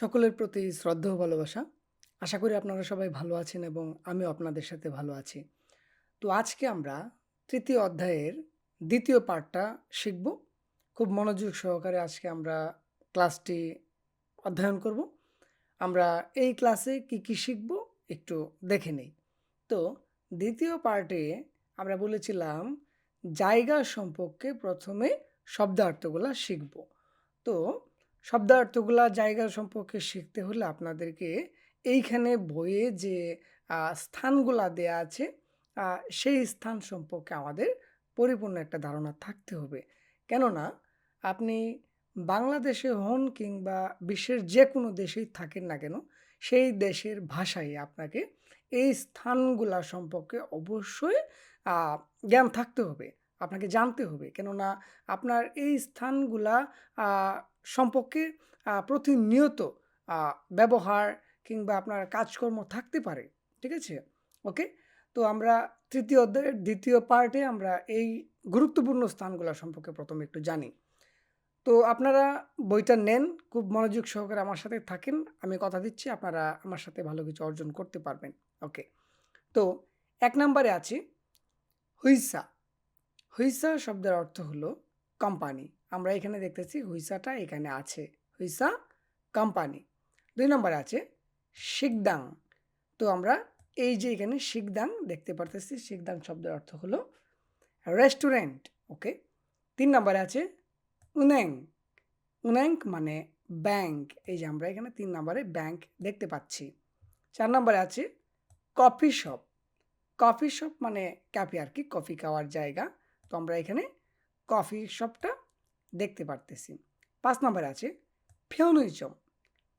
সকলের প্রতি শ্রদ্ধা ভালোবাসা। আশা করি আপনারা সবাই ভালো আছেন এবং আমিও আপনাদের সাথে ভালো আছি। তো আজকে আমরা তৃতীয় অধ্যায়ের দ্বিতীয় পার্টটা শিখব। খুব মনোযোগ সহকারে আজকে আমরা ক্লাসটি অধ্যয়ন করব। আমরা এই ক্লাসে কি কি শিখব একটু দেখে নেই। তো দ্বিতীয় পার্টে আমরা বলেছিলাম, জায়গা সম্পর্কে প্রথমে শব্দার্থগুলো শিখব। তো শব্দার্থগুলা জায়গা সম্পর্কে শিখতে হলে আপনাদেরকে এইখানে বইয়ে যে স্থানগুলা দেয়া আছে সেই স্থান সম্পর্কে আমাদের পরিপূর্ণ একটা ধারণা থাকতে হবে। কেননা, আপনি বাংলাদেশে হন কিংবা বিশ্বের যে কোনো দেশেই থাকেন না কেন, সেই দেশের ভাষায় আপনাকে এই স্থানগুলা সম্পর্কে অবশ্যই জ্ঞান থাকতে হবে, আপনাকে জানতে হবে। কেননা, আপনার এই স্থানগুলা সম্পর্কে প্রতিনিয়ত ব্যবহার কিংবা আপনার কাজকর্ম থাকতে পারে, ঠিক আছে? ওকে? তো আমরা তৃতীয় অধ্যায়ের দ্বিতীয় পার্টে আমরা এই গুরুত্বপূর্ণ স্থানগুলো সম্পর্কে প্রথমে একটু জানি। তো আপনারা বইটা নেন, খুব মনোযোগ সহকারে আমার সাথে থাকেন, আমি কথা দিচ্ছি, আপনারা আমার সাথে ভালো কিছু অর্জন করতে পারবেন, ওকে? তো এক নম্বরে আছে হুইসা। হুইসা শব্দের অর্থ হলো কোম্পানি। আমরা এখানে দেখতেছি হুইসাটা এখানে আছে। হুইসা কোম্পানি। দুই নম্বরে আছে শিকদাং। তো আমরা এই যে এখানে শিকদাং দেখতে পারতেছি, শিকদাং শব্দের অর্থ হলো রেস্টুরেন্ট, ওকে? তিন নম্বরে আছে উন্যাং উন্যাং মানে ব্যাংক। এই যে আমরা এখানে তিন নম্বরে ব্যাংক দেখতে পাচ্ছি। চার নম্বরে আছে কফি শপ। কফি শপ মানে ক্যাফে আর কি, কফি খাওয়ার জায়গা। তো আমরা এখানে কফি শপটা দেখতে পারতেছি। পাঁচ নম্বরে আছে ফেওনুইজম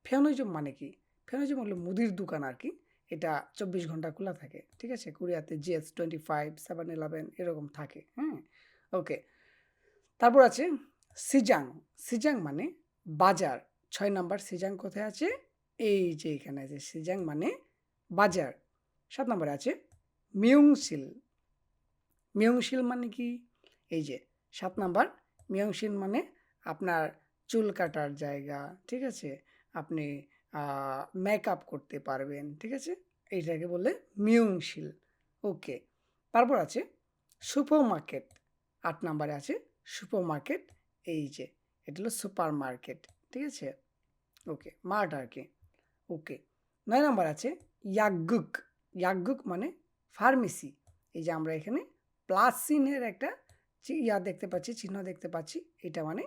ফেওনুইজম মানে কি? ফেওনুইজম হলো মুদির দোকান আর কি। এটা চব্বিশ ঘণ্টা খোলা থাকে, ঠিক আছে? কোরিয়াতে GS twenty five, seven eleven এরকম থাকে হ্যাঁ ওকে। তারপর আছে সিজাং। সিজাং মানে বাজার। ছয় নাম্বার, সিজাং কোথায় আছে? এই যে এখানে আছে, সিজাং মানে বাজার। সাত নম্বরে আছে মিয়ংশিল মিয়ংশিল মানে কি? এই যে, সাত নাম্বার মিয়ংশিল মানে আপনার চুল কাটার জায়গা, ঠিক আছে? আপনি মেকআপ করতে পারবেন, ঠিক আছে? এইটাকে বলে মিয়ংশিল ওকে তারপর আছে সুপার মার্কেট আট নাম্বারে আছে সুপার মার্কেট এই যে, এটা হলো সুপার মার্কেট ঠিক আছে? ওকে মার্ট আর কি। ওকে নয় নাম্বার আছে ইয়াগুক ইয়াগুক মানে ফার্মেসি। এই যে আমরা এখানে প্লাস একটা ইয়া দেখতে পাচ্ছি, চিহ্ন দেখতে পাচ্ছি, এটা মানে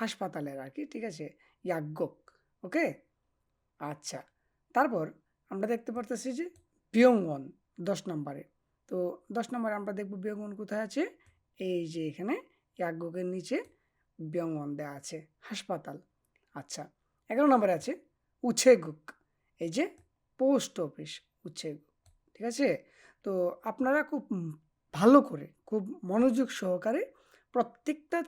হাসপাতালের আর কি ঠিক আছে? ইয়াগ্যক ওকে? আচ্ছা তারপর আমরা দেখতে পারতেছি যে বিয়ঙ্গন দশ নম্বরে। তো দশ নম্বরে আমরা দেখব বিয়ঙ্গন কোথায় আছে? এই যে এখানে ইয়াগ্যকের নিচে বিয়ঙ্গন দেওয়া আছে, হাসপাতাল। আচ্ছা এগারো নম্বরে আছে উছেগুক, এই যে পোস্ট অফিস উচ্ছেগুক ঠিক আছে? তো আপনারা খুব ভালো করে, খুব মনোযোগ সহকারে প্রত্যেকটা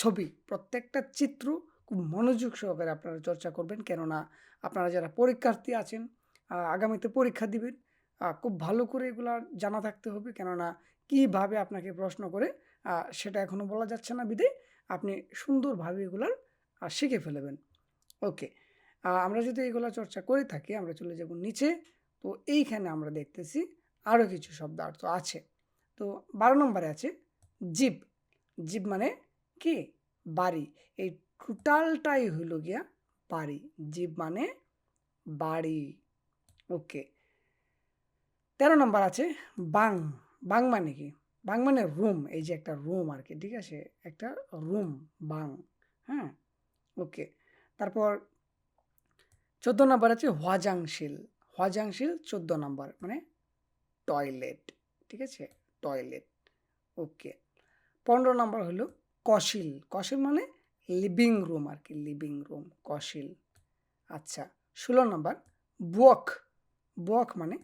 ছবি, প্রত্যেকটা চিত্র খুব মনোযোগ সহকারে আপনারা চর্চা করবেন। কেননা আপনারা যারা পরীক্ষার্থী আছেন আগামীতে পরীক্ষা দিবেন খুব ভালো করে এগুলা জানা থাকতে হবে। কেননা কীভাবে আপনাকে প্রশ্ন করে সেটা এখনও বলা যাচ্ছে না বিদে। আপনি সুন্দরভাবে এগুলার শিখে ফেলবেন। ওকে আমরা যদি এগুলো চর্চা করে থাকি, আমরা চলে যাব নিচে। তো এইখানে আমরা দেখতেছি আরও কিছু শব্দার্থ আছে। তো বারো নম্বরে আছে জিপ জিপ মানে কি? বাড়ি। এই টোটালটাই হইল গিয়া বাড়ি। জিপ মানে বাড়ি। ওকে তেরো নম্বর আছে বাং। বাং মানে কি? বাং মানে রুম এই যে একটা রুম আর কি, ঠিক আছে? একটা রুম বাং। হ্যাঁ? ওকে তারপর চোদ্দ নম্বর আছে হওয়াজাংশিল হওয়াজাংশিল চোদ্দ নম্বর মানে টয়লেট ঠিক আছে? টয়লেট ওকে পনেরো নম্বর হলো কশিল। কশিল মানে লিভিং রুম আর কি লিভিং রুম কশিল। আচ্ছা ষোলো নম্বর বুয়ক বুয়ক মানে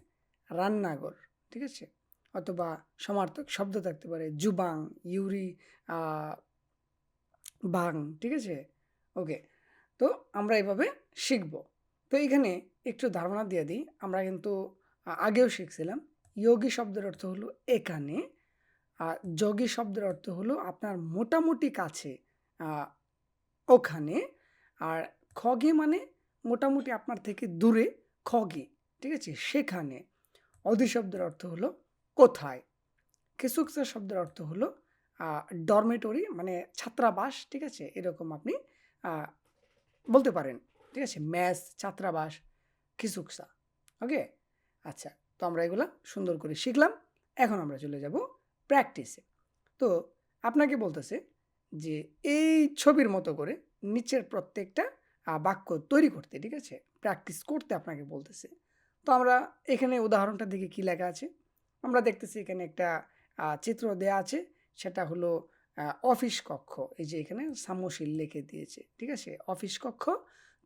রান্নাঘর, ঠিক আছে? অথবা সমার্থক শব্দ থাকতে পারে, জুবাং, ইউরি বাং, ঠিক আছে? ওকে তো আমরা এভাবে শিখব। তো এখানে একটু ধারণা দিয়ে দিই, আমরা কিন্তু আগেও শিখছিলাম। যোগী শব্দের অর্থ হলো এখানে, আর যোগী শব্দের অর্থ হলো আপনার মোটামুটি কাছে ওখানে, আর খগে মানে মোটামুটি আপনার থেকে দূরে, খগে, ঠিক আছে? সেখানে। অধি শব্দের অর্থ হলো কোথায়? কেসুকসা শব্দের অর্থ হলো ডরমেটরি মানে ছাত্রাবাস, ঠিক আছে? এরকম আপনি বলতে পারেন, ঠিক আছে? ম্যাস, ছাত্রাবাস, কিসুকসা ওকে আচ্ছা। তো আমরা এগুলা সুন্দর করে শিখলাম। এখন আমরা চলে যাব প্র্যাকটিসে তো আপনাকে বলতেছে যে, এই ছবির মতো করে নিচের প্রত্যেকটা বাক্য তৈরি করতে, ঠিক আছে? প্র্যাকটিস করতে আপনাকে বলতেছে। তো আমরা এখানে উদাহরণটা দিকে কী লেখা আছে। আমরা দেখতেছি এখানে একটা চিত্র দেয়া আছে। সেটা হলো অফিস কক্ষ। এই যে এখানে সামশীল লিখে দিয়েছে, ঠিক আছে? অফিস কক্ষ।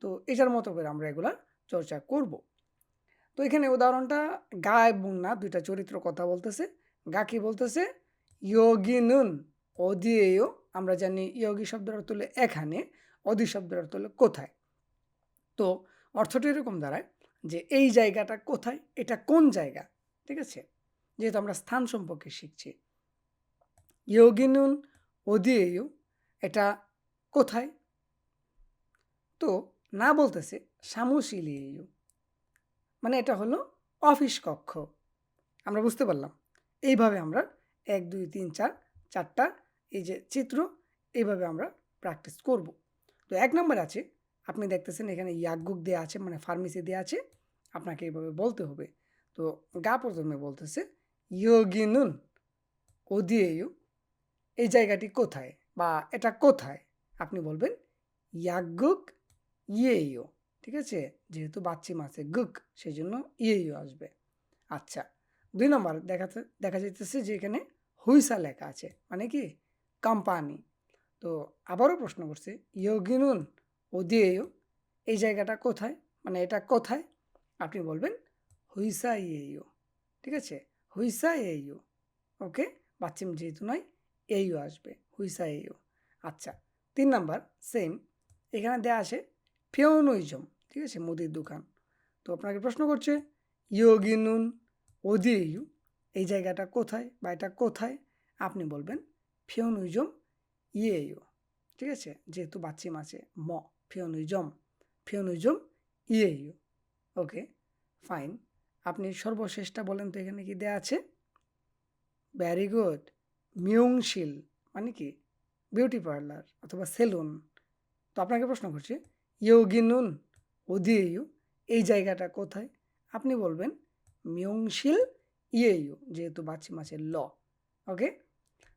তো এটার মতো করে আমরা এগুলা চর্চা করব। তো এখানে উদাহরণটা গা এবং না দুইটা চরিত্র কথা বলতেছে। গা কি বলতেছে? ইয়োগিনুন অদিয়েয় আমরা জানি ইয়োগী শব্দের অর্থ এখানে অদি শব্দের অর্থ কোথায়। তো অর্থটা এরকম দাঁড়ায় যে এই জায়গাটা কোথায়, এটা কোন জায়গা, ঠিক আছে? যেহেতু আমরা স্থান সম্পর্কে শিখছি। ইয়োগিনুন অদিয়েয় এটা কোথায়? তো না বলতেছে সামুশিলিয়েয় মানে এটা হলো অফিস কক্ষ। আমরা বুঝতে পারলাম। এইভাবে আমরা এক, দুই, তিন, চার, চারটা এই যে চিত্র এইভাবে আমরা প্র্যাকটিস করব। তো এক নম্বর আছে, আপনি দেখতেছেন এখানে ইয়াগুক দেওয়া আছে মানে ফার্মেসি দেওয়া আছে, আপনাকে এইভাবে বলতে হবে। তো গা প্রথমে বলতেছে, ইয়োগিনুন, ওদিয়েয়ু, এই জায়গাটি কোথায়? বা, এটা কোথায়? আপনি বলবেন ইয়াগুক ইয়েইও ঠিক আছে? যেহেতু বাচ্চি মাছে গুক সেই জন্য ইয়েইও আসবে। আচ্ছা দুই নম্বর দেখাতে, দেখা যাইতেছে যে এখানে হুইসা লেখা আছে। মানে কি? কোম্পানি। তো আবারও প্রশ্ন করছে, ইয়োগিনুন ও দিয়েও এই জায়গাটা কোথায়? মানে এটা কোথায়? আপনি বলবেন, হুইসা ইয়েইও। ঠিক আছে? হুইসা এইও ওকে? বাচ্চিম যেহেতু নয় এইও আসবে, হুইসা এইও আচ্ছা তিন নাম্বার, সেম, এখানে দেয়া আছে ফিওনুইজম। ঠিক আছে, মুদির দোকান। তো আপনাকে প্রশ্ন করছে, ইয়োগিনুন ওদিয়েইউ এই জায়গাটা কোথায় বা এটা কোথায়? আপনি বলবেন, ফিওনুইজম ইয়েইউ ঠিক আছে, যেহেতু বাচ্চি মাছে ম, ফিওনুইজম ফিওনুইজম ইয়েইউ ওকে, ফাইন। আপনি সর্বশেষটা বলেন তো এখানে কি দেয়া আছে? Very good. মিউংশিল মানে কি? বিউটি পার্লার অথবা সেলুন। তো আপনাকে প্রশ্ন করছি, ইয়োগিনুন ওদিয়েইউ, এই জায়গাটা কোথায়? আপনি বলবেন, মিয়ংশিল ইয়েইউ যেহেতু বাচ্চি মাছের ল, ওকে?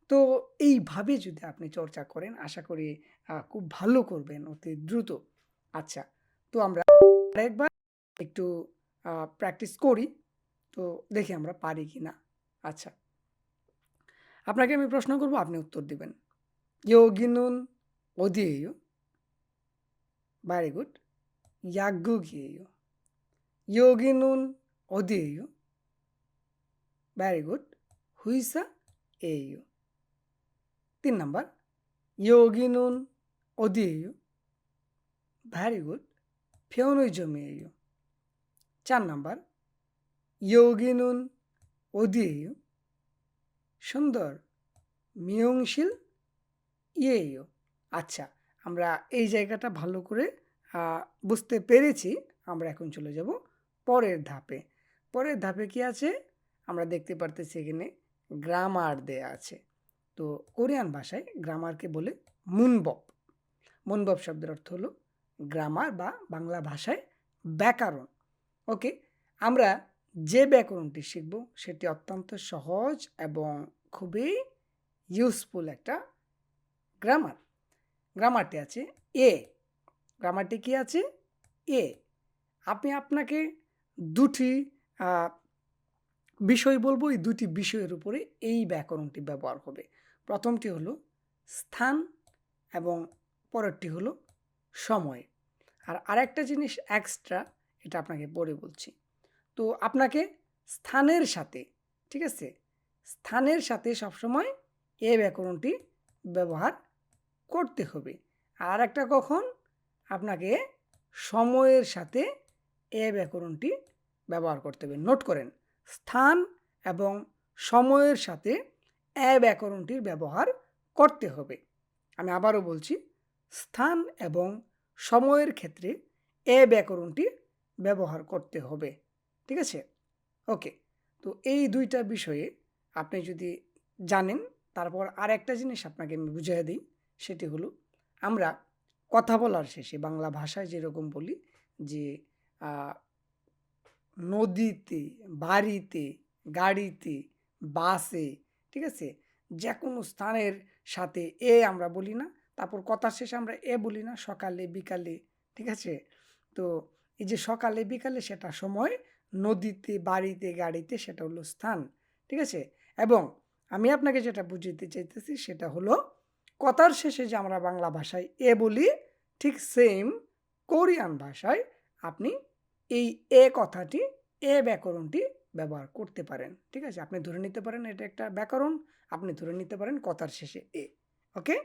তো এইভাবে যদি আপনি চর্চা করেন, আশা করি খুব ভালো করবেন, অতি দ্রুত। আচ্ছা তো আমরা আরেকবার একটু প্র্যাকটিস করি, তো দেখি আমরা পারি কি না। আচ্ছা আপনাকে আমি প্রশ্ন করব, আপনি উত্তর দিবেন। ইয়োগিনুন ওদিয়েইউ Very good. Yagugiyo. Yoginun odiyo. Very good. Huisa eyo. তিন নাম্বার ইয়োগিনুন ওদিয়েও ভ্যারি গুড ফেউনুই জমিয়েও চার নাম্বার ইয়োগিনুন ওদিয়েও সুন্দর মিয়ংশিল ইয়েও আচ্ছা আমরা এই জায়গাটা ভালো করে বুঝতে পেরেছি, আমরা এখন চলে যাব পরের ধাপে। পরের ধাপে কি আছে? আমরা দেখতে পারতেছি এখানে গ্রামার দেয়া আছে। তো কোরিয়ান ভাষায় গ্রামারকে বলে মুনবব মুনবব শব্দের অর্থ হলো গ্রামার বা বাংলা ভাষায় ব্যাকরণ। ওকে আমরা যে ব্যাকরণটি শিখব সেটি অত্যন্ত সহজ এবং খুবই ইউজফুল একটা গ্রামার গ্রামারটি আছে এ গ্রামারটি কি আছে? এ, আমি আপনাকে দুটি বিষয় বলব। এই দুটি বিষয়ের উপরে এই ব্যাকরণটি ব্যবহার হবে। প্রথমটি হলো স্থান এবং পরেরটি হলো সময়। আর আরেকটা জিনিস এক্সট্রা এটা আপনাকে পরে বলছি। তো আপনাকে স্থানের সাথে, ঠিক আছে? স্থানের সাথে সবসময় এ ব্যাকরণটি ব্যবহার করতে হবে। আর একটা কখন? আপনাকে সময়ের সাথে এ ব্যাকরণটি ব্যবহার করতে হবে। নোট করেন, স্থান এবং সময়ের সাথে এ ব্যাকরণটির ব্যবহার করতে হবে। আমি আবারও বলছি, স্থান এবং সময়ের ক্ষেত্রে এ ব্যাকরণটি ব্যবহার করতে হবে। ঠিক আছে? ওকে, তো এই দুইটা বিষয়ে আপনি যদি জানেন, তারপর আর একটা জিনিস আপনাকে আমি বুঝিয়ে দিই, সেটি হলো, আমরা কথা বলার শেষে বাংলা ভাষায় যেরকম বলি যে নদীতে, বাড়িতে, গাড়িতে, বাসে, ঠিক আছে? যে কোনো স্থানের সাথে এ আমরা বলি না, তারপর কথার শেষে আমরা এ বলি না, সকালে, বিকালে, ঠিক আছে? তো এই যে সকালে, বিকালে সেটা সময়, নদীতে, বাড়িতে, গাড়িতে সেটা হলো স্থান, ঠিক আছে? এবং আমি আপনাকে যেটা বুঝিতে চাইতেছি সেটা হলো কথার শেষে যে আমরা বাংলা ভাষায় এ বলি, ঠিক সেম কোরিয়ান ভাষায় আপনি এই এ কথাটি, এ ব্যাকরণটি ব্যবহার করতে পারেন। ঠিক আছে? আপনি ধরে নিতে পারেন এটা একটা ব্যাকরণ, আপনি ধরে নিতে পারেন কথার শেষে এ। ওকে?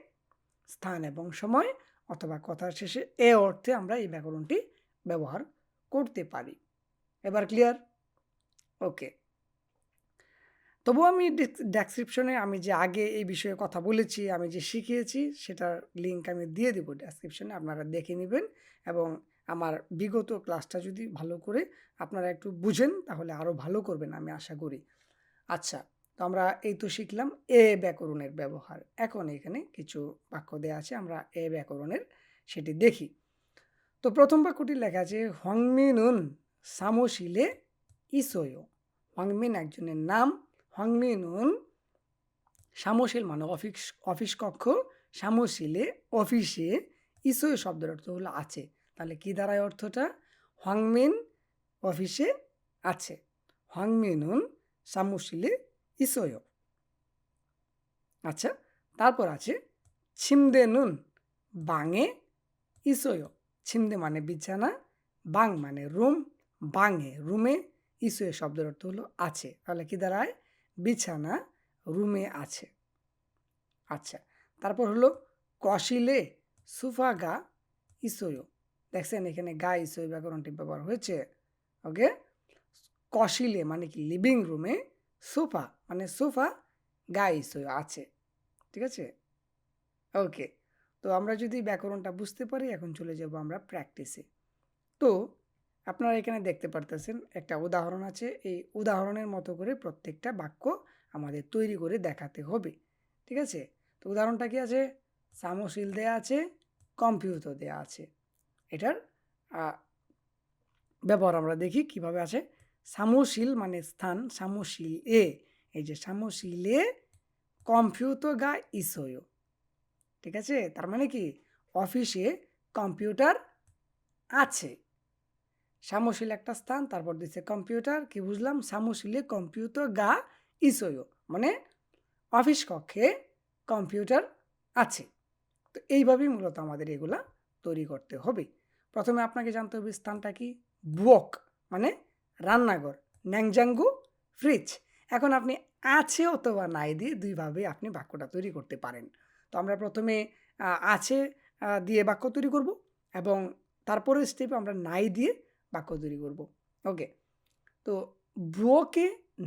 স্থান এবং সময় অথবা কথার শেষে এ অর্থে আমরা এই ব্যাকরণটি ব্যবহার করতে পারি। এবার ক্লিয়ার ওকে। তবু আমি ডেসক্রিপশনে আমি যে আগে এই বিষয়ে কথা বলেছি, আমি যে শিখিয়েছি, সেটার লিঙ্ক আমি দিয়ে দেবো ডেসক্রিপশনে আপনারা দেখে নেবেন এবং আমার বিগত ক্লাসটা যদি ভালো করে আপনারা একটু বুঝেন, তাহলে আরও ভালো করবেন আমি আশা করি। আচ্ছা তো আমরা এই তো শিখলাম এ ব্যাকরণের ব্যবহার। এখন এখানে কিছু বাক্য দেওয়া আছে, আমরা এ ব্যাকরণের সেটি দেখি। তো প্রথম বাক্যটি লেখা আছে, হংমিনুন সামশিলে ইসোয়। হংমিন একজনের নাম হংমিনুন সামশিল মানে অফিস অফিস কক্ষ, সামশিলে অফিসে ইসোয় শব্দের অর্থ হলো আছে। তাহলে কী দাঁড়ায় অর্থটা? হংমিন অফিসে আছে। হংমিনুন সামশিলে ইসোয় আচ্ছা তারপর আছে ছিমদে নুন বাঙে ইসোয় ছিমদে মানে বিছানা, বাং মানে রুম, বাঙে রুমে ইসোয় শব্দের অর্থ হলো আছে। তাহলে কি দাঁড়ায়? বিছানা রুমে আছে। আচ্ছা তারপর হলো কশিলে সুফা গা ইসোয় দেখছেন এখানে গা ইসোয় ব্যাকরণটি ব্যবহার হয়েছে। ওকে? কশিলে মানে কি? লিভিং রুমে সোফা মানে সোফা গা ইসোয় আছে। ঠিক আছে? ওকে, তো আমরা যদি ব্যাকরণটা বুঝতে পারি, এখন চলে যাব আমরা প্র্যাকটিসে। তো আপনারা এখানে দেখতে পারতেছেন একটা উদাহরণ আছে। এই উদাহরণের মতো করে প্রত্যেকটা বাক্য আমাদের তৈরি করে দেখাতে হবে। ঠিক আছে? তো উদাহরণটা কি আছে? সামশিল দেয়া আছে কম্পিউটার দেয়া আছে। এটার ব্যবহার আমরা দেখি কীভাবে আছে। সামশিল মানে স্থান সামশিল এ। এই যে সামশিলে কম্পিউটার গা ইসোয়। ঠিক আছে? তার মানে কি? অফিসে কম্পিউটার আছে। সামশিল একটা স্থান, তারপর দিচ্ছে কম্পিউটার, কি বুঝলাম? সামশিলে কম্পিউটার গা ইসোয় মানে অফিস কক্ষে কম্পিউটার আছে। তো এইভাবেই মূলত আমাদের এগুলা তৈরি করতে হবে। প্রথমে আপনাকে জানতে হবে স্থানটা কি? বুয়ক মানে রান্নাঘর, ন্যাংজাঙ্গু ফ্রিজ। এখন আপনি আছে অথবা নাই দিয়ে দুইভাবে আপনি বাক্যটা তৈরি করতে পারেন। তো আমরা প্রথমে আছে দিয়ে বাক্য তৈরি করব এবং তারপরের স্টেপে আমরা নাই দিয়ে বাক্য তৈরি করব। ওকে তো বুয়োকে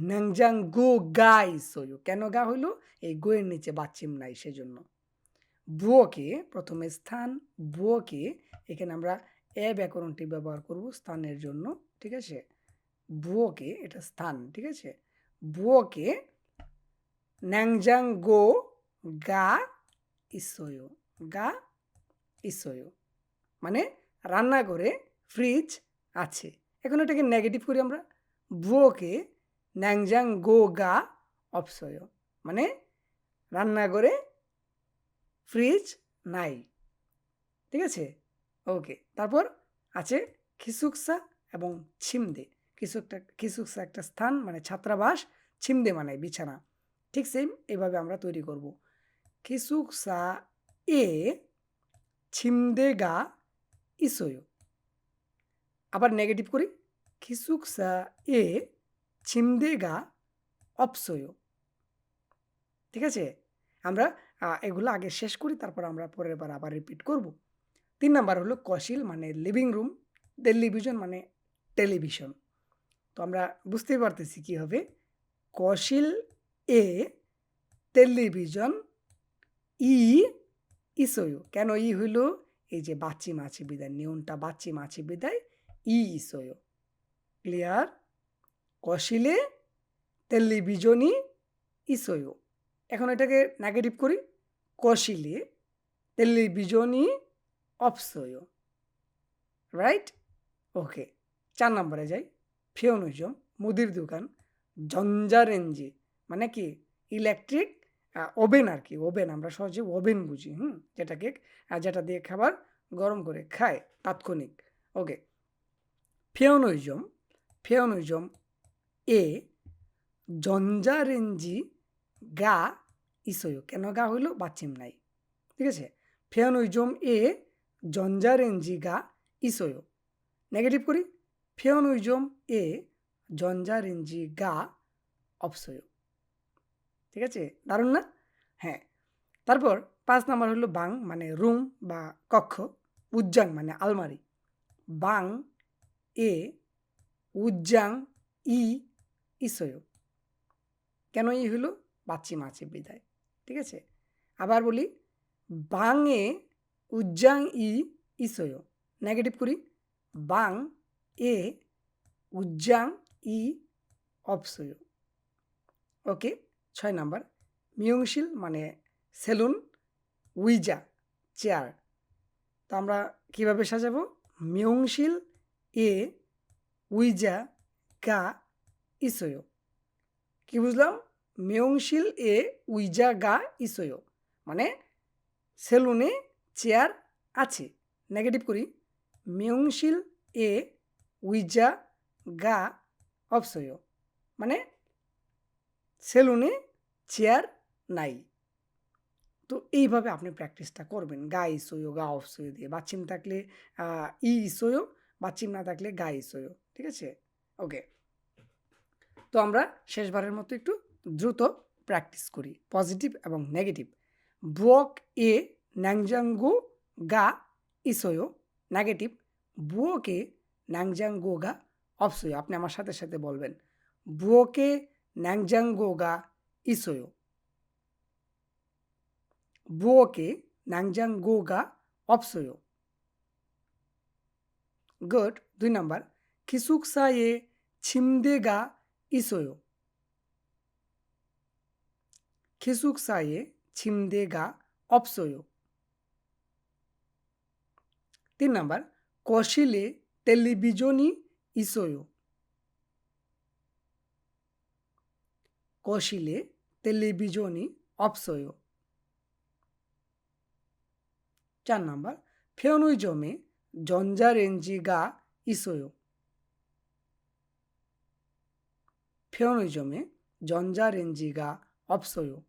ন্যাংজাং গো গাই সয়ু কেন গা হইল? এই গোয়ের নিচে বাচ্চিম নাই সেজন্য। বুয়োকে প্রথমে স্থান বুয়োকে এখানে আমরা এ ব্যাকরণটি ব্যবহার করব স্থানের জন্য, ঠিক আছে? বুয়োকে এটা স্থান, ঠিক আছে? বুয়োকে ন্যাংজাং গো গা ইসোয় গা ইসোয় মানে রান্নাঘরে ফ্রিজ আছে। এখন এটাকে নেগেটিভ করি আমরা। বুয়োকে ন্যাংজাং গো গা অপসয় মানে রান্নাঘরে ফ্রিজ নাই। ঠিক আছে? ওকে তারপর আছে খিসুকসা এবং ছিমদে। কিছু একটা খিসুকসা একটা স্থান মানে ছাত্রাবাস, ছিমদে মানে বিছানা। ঠিক সেম এভাবে আমরা তৈরি করব। খিসুকসা এ ছিমদে গা ইসোয়। আবার নেগেটিভ করি। খিসুকসা এ ছিমদেগা অপসয়। ঠিক আছে? আমরা এগুলো আগে শেষ করি, তারপর আমরা পরের বার আবার রিপিট করব। তিন নাম্বার হলো কশিল মানে লিভিং রুম টেলিভিশন মানে টেলিভিশন তো আমরা বুঝতেই পারতেছি কী হবে। কশিল এ টেলিভিশন ই ইসয় কেন ই হইল? এই যে বাচ্চি মাছি বিদায় নিয়নটা বাচ্চি মাছি বিদায় ই ইসয় ক্লিয়ার কশিলে টেলিভিশনই ইসয় এখন এটাকে নেগেটিভ করি। কষিলে টেলিভিশনই অপসয় রাইট ওকে চার নম্বরে যাই। ফিওনিজম, মুদির দোকান, জঞ্জারেঞ্জি। মানে কি? ইলেকট্রিক ওভেন আর কি ওভেন আমরা সহজে ওভেন বুঝি, হুম? যেটাকে যেটা দিয়ে খাবার গরম করে খায়, তাৎক্ষণিক। ওকে ফেওনইজম ফেওনইজম এ জঞ্জারেঞ্জি গা ইসয় কেন গা হইল? বাচ্চিম নাই। ঠিক আছে? ফেওনইজম এ জঞ্জারেঞ্জি গা ইসয় নেগেটিভ করি? ফেওনইজম এ জঞ্জারেঞ্জি গা অপসয় ঠিক আছে? দারুণ না? হ্যাঁ। তারপর পাঁচ নাম্বার হলো বাং মানে রুম বা কক্ষ। উজ্জাং মানে আলমারি। বাং এ উজ্জাং ই ইসয়। কেন ই হলো? বাচ্চি মাছি বিদায়। ঠিক আছে? আবার বলি বাংয়ে উজ্জাং ই ইসয়। নেগেটিভ করি। বাং এ উজ্জাং ই অপসয় ওকে, ছয় নাম্বার। মিয়ংশিল মানে সেলুন, উইজা, চেয়ার। তো আমরা কীভাবে সাজাবো? মিয়ংশিল এ, উইজা, গা, ইসয়। কি বুঝলাম? মিয়ংশিল এ, উইজা, গা, ইসয়। মানে সেলুনে চেয়ার আছে। নেগেটিভ করি। মিয়ংশিল এ, উইজা, গা অপসয় মানে সেলুনে চেয়ার নাই। তো এইভাবে আপনি প্র্যাকটিসটা করবেন। গা, ইসোয়ো, গা অফসোয়ো দিয়ে। বাচ্চিম থাকলে ই, ইসোয়ো বাচ্চিম না থাকলে গা ইসোয়ো ঠিক আছে? ওকে তো আমরা শেষবারের মতো একটু দ্রুত প্র্যাকটিস করি পজিটিভ এবং নেগেটিভ বুয়ক এ ন্যাংজাঙ্গো গা ইসোয়ো নেগেটিভ বুয়োকে ন্যাংজাঙ্গো গা অপসোয়ো আপনি আমার সাথে সাথে বলবেন। বুয়োকে ন্যাংজাঙ্গো গা ইসোয়ো বুয়োকে ন্যাংজাঙ্গো গা অপসোয়ো গুড, দুই নাম্বার। খিসুকসায়ে ছিমদে গা ইসোয়ো। খিসুকসায়ে ছিমদে গা অপসোয়ো। তিন নাম্বার। কশিলে টেলিভিশনই ইসোয়ো। কশিলে টেলিভিশনই অপসয়। চার নাম্বার। ফেনুই জমে 전자레인지가 있어요. 편의점에 전자레인지가 없어요.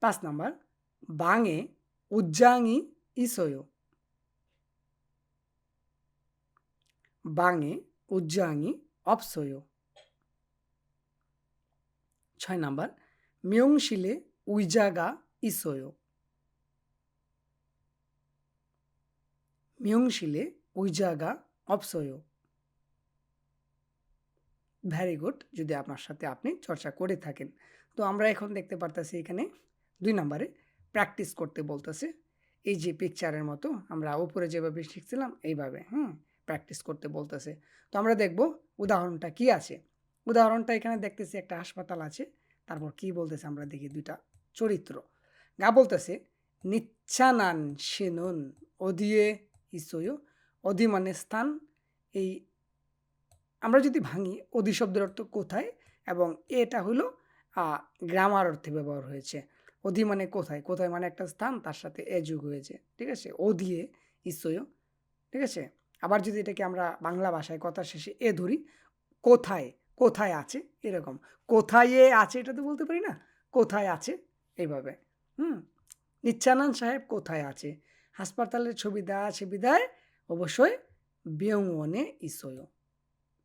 5 넘버 방에 옷장이 있어요. 방에 옷장이 없어요. 6 넘버 미용실에 의자가 있어요. মিয়ংশিলে উইজাগা অপসয় ভ্যারি গুড যদি আপনার সাথে আপনি চর্চা করে থাকেন। তো আমরা এখন দেখতে পারতেছি এখানে দুই নম্বরে প্র্যাকটিস করতে বলতেছে। এই যে পিকচারের মতো আমরা উপরে যেভাবে শিখছিলাম এইভাবে, হুম প্র্যাকটিস করতে বলতেছে। তো আমরা দেখব উদাহরণটা কি আছে। উদাহরণটা এখানে দেখতেছি একটা হাসপাতাল আছে, তারপর কি বলতেছে আমরা দেখি দুইটা চরিত্র। গা বলতেছে নিচ্ছানান সেনুন অদিয়ে ইসয় অধি মানে স্থান, এই আমরা যদি ভাঙি, অধি শব্দের অর্থ কোথায়? এবং এটা হলো গ্রামার অর্থে ব্যবহার হয়েছে। অধি মানে কোথায়? কোথায় মানে একটা স্থান, তার সাথে এ যুগ হয়েছে। ঠিক আছে? অধিয়ে ইসয় ঠিক আছে? আবার যদি এটাকে আমরা বাংলা ভাষায় কথা শেষে এ ধরি, কোথায়? কোথায় আছে? এরকম। কোথায় এ আছে? এটা তো বলতে পারি না? কোথায় আছে? এইভাবে। হুম? নিচ্ছানন্দ সাহেব কোথায় আছে? হাসপাতালের ছবি দেওয়া আছে বিদায়, অবশ্যই বিয়ংনে ইসয়।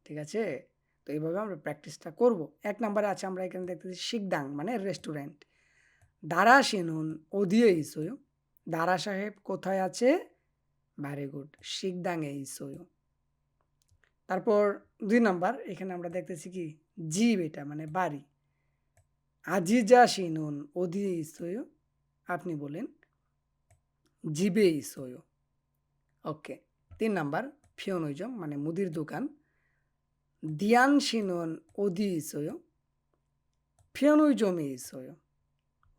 ঠিক আছে? তো এইভাবে আমরা প্র্যাকটিসটা করব। এক নম্বরে আছে আমরা এখানে দেখতেছি শিকদাং মানে রেস্টুরেন্ট। দারা সেনুন, ওদিয়ে ইসয়। দারা সাহেব কোথায় আছে? ভ্যারি গুড শিকদাংয়ে ইসয়। তারপর দুই নাম্বার, এখানে আমরা দেখতেছি কি? জীব এটা মানে বাড়ি। আজিজা সিনুন অধি ইসয়। আপনি বলেন। জিবে ইসোয় ওকে, তিন নাম্বার ফিওনইজম মানে মুদির দোকান। দিয়ান সিনন ওদি ইসোয় ফিওনইজমে ইসোয়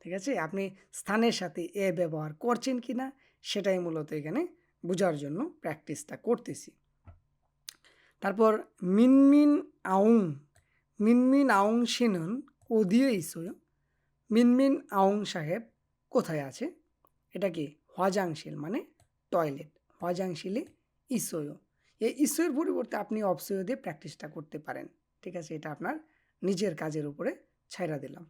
ঠিক আছে? আপনি স্থানের সাথে এ ব্যবহার করছেন কি না, সেটাই মূলত এখানে বোঝার জন্য প্র্যাকটিসটা করতেছি। তারপর, মিনমিন আউং মিনমিন আউং সিনন ওদিয়ে ইসোয় মিনমিন আউং সাহেব কোথায় আছে? এটা কি হজাংশিল মানে টয়লেট হজাংশিলে ইসোয় এই ইসোয়ের পরিবর্তে আপনি অপসয় দিয়ে প্র্যাকটিসটা করতে পারেন। ঠিক আছে? এটা আপনার নিজের কাজের উপরে ছাইরা দিলাম।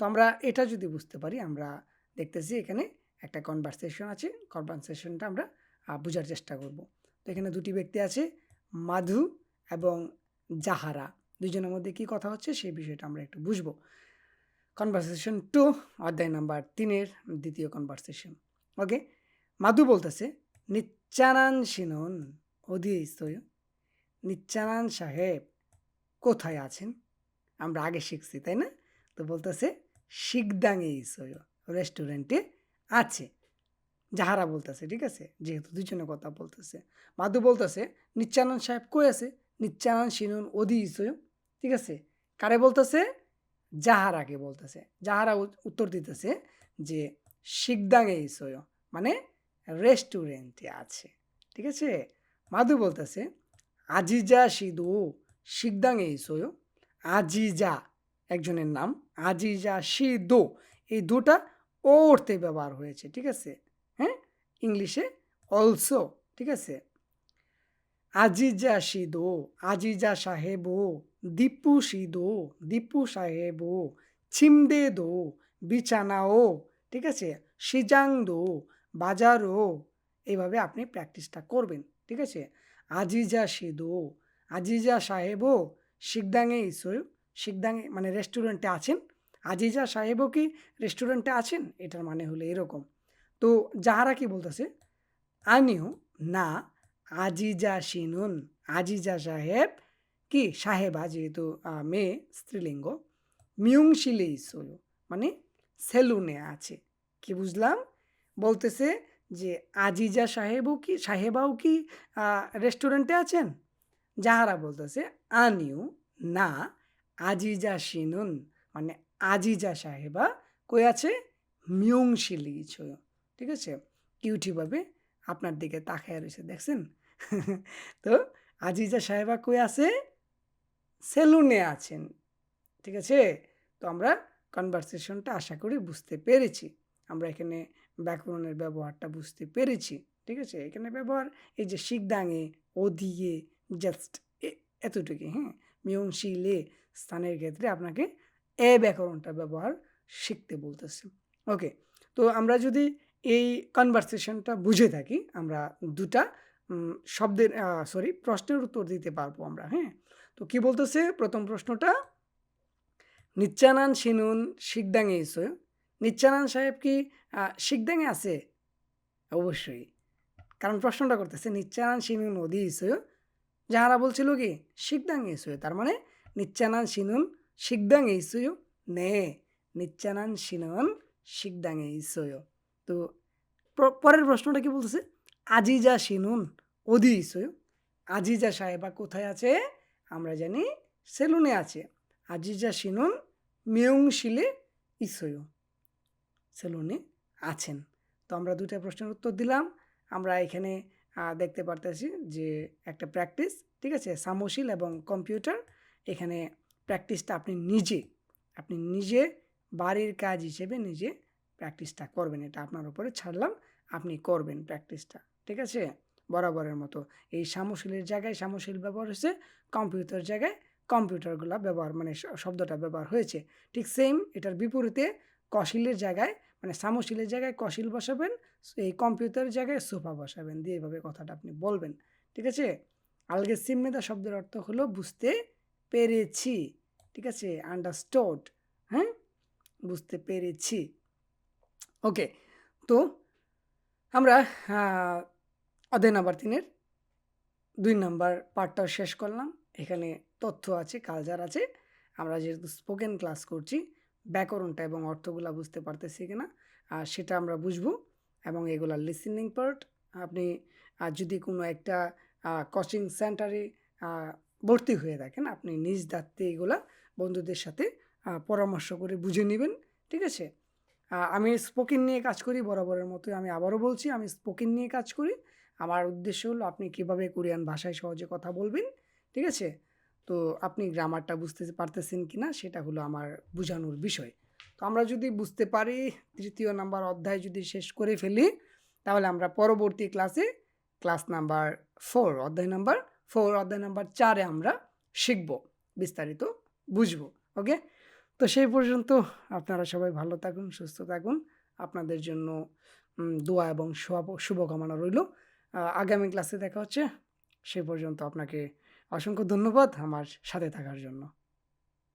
তো আমরা এটা যদি বুঝতে পারি, আমরা দেখতেছি এখানে একটা কনভারসেশন আছে। কনভারসেশনটা আমরা বোঝার চেষ্টা করব। তো এখানে দুটি ব্যক্তি আছে, মাধু এবং জাহারা। দুজনের মধ্যে কি কথা হচ্ছে সেই বিষয়টা আমরা একটু বুঝব। কনভারসেশন টু অধ্যায় নাম্বার তিনের দ্বিতীয় কনভারসেশন ওকে মাধু বলতেছে নিচ্চানান সিনন ইস্তয় নিচ্চানান সাহেব কোথায় আছেন আমরা আগে শিখছি তাই না তো বলতেছে শিকদাঙে ইসয় রেস্টুরেন্টে আছে যাহারা বলতেছে ঠিক আছে যেহেতু দুজনে কথা বলতেছে মাধু বলতেছে নিচ্চানন সাহেব কই আছে নিচ্চানন সিনুন ওদি ইসয় ঠিক আছে কারে বলতেছে যাহারাকে বলতেছে যাহারা উত্তর দিতেছে যে শিকদাঙে ইসয় মানে রেস্টুরেন্টে আছে, ঠিক আছে? মাধু বলতেছে, আজিজা সিদু শিকদাঙে ইসয়, আজিজা একজনের নাম, আজিজা শি দো এই দুটা ও অর্থে ব্যবহার হয়েছে, ঠিক আছে? হ্যাঁ? ইংলিশে অলসো, ঠিক আছে? আজিজা সিদো আজিজা সাহেবো, দীপু সিদো দীপু সাহেবো ছিমদে দো বিছানাও ঠিক আছে? সিজাং দো বাজারও এইভাবে আপনি প্র্যাকটিসটা করবেন, ঠিক আছে? আজিজা সিদো আজিজা সাহেবও শিকদাঙে ইসোয় শিকদাঙে মানে রেস্টুরেন্টে আছেন। আজিজা সাহেবও কি রেস্টুরেন্টে আছেন? এটার মানে হলো এরকম। তো যাহারা কি বলতেছে? আনিও না আজিজা শিনুন আজিজা সাহেব কি? সাহেবা যেহেতু মেয়ে, স্ত্রীলিঙ্গ। মিউংশিলে ইসোয় মানে সেলুনে আছে। কি বুঝলাম? বলতেছে যে, আজিজা সাহেবও কি, সাহেবাও কি রেস্টুরেন্টে আছেন? যাহারা বলতেছে আনিও না, আজিজা শিনুন মানে আজিজা সাহেবা কই আছে? মিয়ংশিলি ইছয় ঠিক আছে? কিউটিভাবে আপনার দিকে তাকায় রয়েছে, দেখছেন? তো, আজিজা সাহেবা কই আছে? সেলুনে আছেন। ঠিক আছে? তো আমরা কনভারসেশনটা আশা করি বুঝতে পেরেছি। আমরা এখানে ব্যাকরণের ব্যবহারটা বুঝতে পেরেছি, ঠিক আছে? এখানে ব্যবহার, এই যে শিকদাঙে ও দিয়ে জাস্ট এতটুকু হ্যাঁ? মিয়ংশিলে স্থানের ক্ষেত্রে আপনাকে এ ব্যাকরণটা ব্যবহার শিখতে বলতেছে। ওকে, তো আমরা যদি এই কনভারসেশনটা বুঝে থাকি, আমরা দুটা শব্দের সরি প্রশ্নের উত্তর দিতে পারব আমরা হ্যাঁ? তো কি বলতেছে? প্রথম প্রশ্নটা নিচ্চানান সিনুন শিকদাঙে ইসো নিচ্চানান সাহেব কি শিকদাঙে আছে? অবশ্যই। কারণ প্রশ্নটা করতেছে নিচ্চানান সিনুন নদী ইসো যাহারা বলছিল কি শিকদাং ইসুয় তার মানে নিচ্চানান সিনুন শিকদাং ইসুয় নে নিচ্চানান সিনুন শিকদাং ইসুয় তো পরের প্রশ্নটা কি বলতেছে? আজিজা সিনুন ওদি ইসুয় আজিজা সাহেবা কোথায় আছে? আমরা জানি সেলুনে আছে। আজিজা সিনুন মিয়ংশিলে ইসুয়। সেলুনে আছেন। তো আমরা দুটা প্রশ্নের উত্তর দিলাম। আমরা এখানে দেখতে পারতেছি যে একটা প্র্যাকটিস, ঠিক আছে? সামশীল এবং কম্পিউটার। এখানে প্র্যাকটিসটা আপনি নিজে আপনি নিজে বাড়ির কাজ হিসেবে নিজে প্র্যাকটিসটা করবেন। এটা আপনার উপরে ছাড়লাম, আপনি করবেন প্র্যাকটিসটা, ঠিক আছে? বরাবরের মতো। এই সামশীলের জায়গায় সামশীল ব্যবহার হয়েছে, কম্পিউটার জায়গায় কম্পিউটারগুলো ব্যবহার মানে শব্দটা ব্যবহার হয়েছে। ঠিক সেম এটার বিপরীতে কশিলের জায়গায় মানে সামশীলের জায়গায় কশিল বসাবেন, এই কম্পিউটারের জায়গায় সোফা বসাবেন দিয়ে এভাবে কথাটা আপনি বলবেন। ঠিক আছে? আলগে সিমমেদা শব্দের অর্থ হলো বুঝতে পেরেছি। ঠিক আছে? আন্ডারস্টোড হ্যাঁ? বুঝতে পেরেছি। ওকে তো আমরা নাম্বার তিনের দুই নাম্বার পার্টটাও শেষ করলাম। এখানে তথ্য আছে কালচার আছে। আমরা যেহেতু স্পোকেন ক্লাস করছি, ব্যাকরণটা এবং অর্থগুলা বুঝতে পারতেছি কিনা, আর সেটা আমরা বুঝব এবং এগুলা লিসেনিং পার্ট আপনি যদি কোনো একটা কোচিং সেন্টারে ভর্তি হয়ে থাকেন, আপনি নিজ দায়িত্বে এগুলা বন্ধুদের সাথে পরামর্শ করে বুঝে নেবেন, ঠিক আছে? আমি স্পোকেন নিয়ে কাজ করি, বরাবরের মতোই আমি আবারও বলছি, আমি স্পোকেন নিয়ে কাজ করি। আমার উদ্দেশ্য হলো আপনি কীভাবে কোরিয়ান ভাষায় সহজে কথা বলবেন ঠিক আছে? তো আপনি গ্রামারটা বুঝতে পারতেছেন কি না সেটা হলো আমার বোঝানোর বিষয়। তো আমরা যদি বুঝতে পারি, তৃতীয় নাম্বার অধ্যায় যদি শেষ করে ফেলি, তাহলে আমরা পরবর্তী ক্লাসে ক্লাস নাম্বার ফোর অধ্যায় নাম্বার ফোর অধ্যায় নাম্বার চারে আমরা শিখব, বিস্তারিত বুঝব ওকে তো সেই পর্যন্ত আপনারা সবাই ভালো থাকুন, সুস্থ থাকুন। আপনাদের জন্য দোয়া এবং শুভ- শুভকামনা রইল। আগামী ক্লাসে দেখা হচ্ছে। সেই পর্যন্ত আপনাকে অসংখ্য ধন্যবাদ আমার সাথে থাকার জন্য।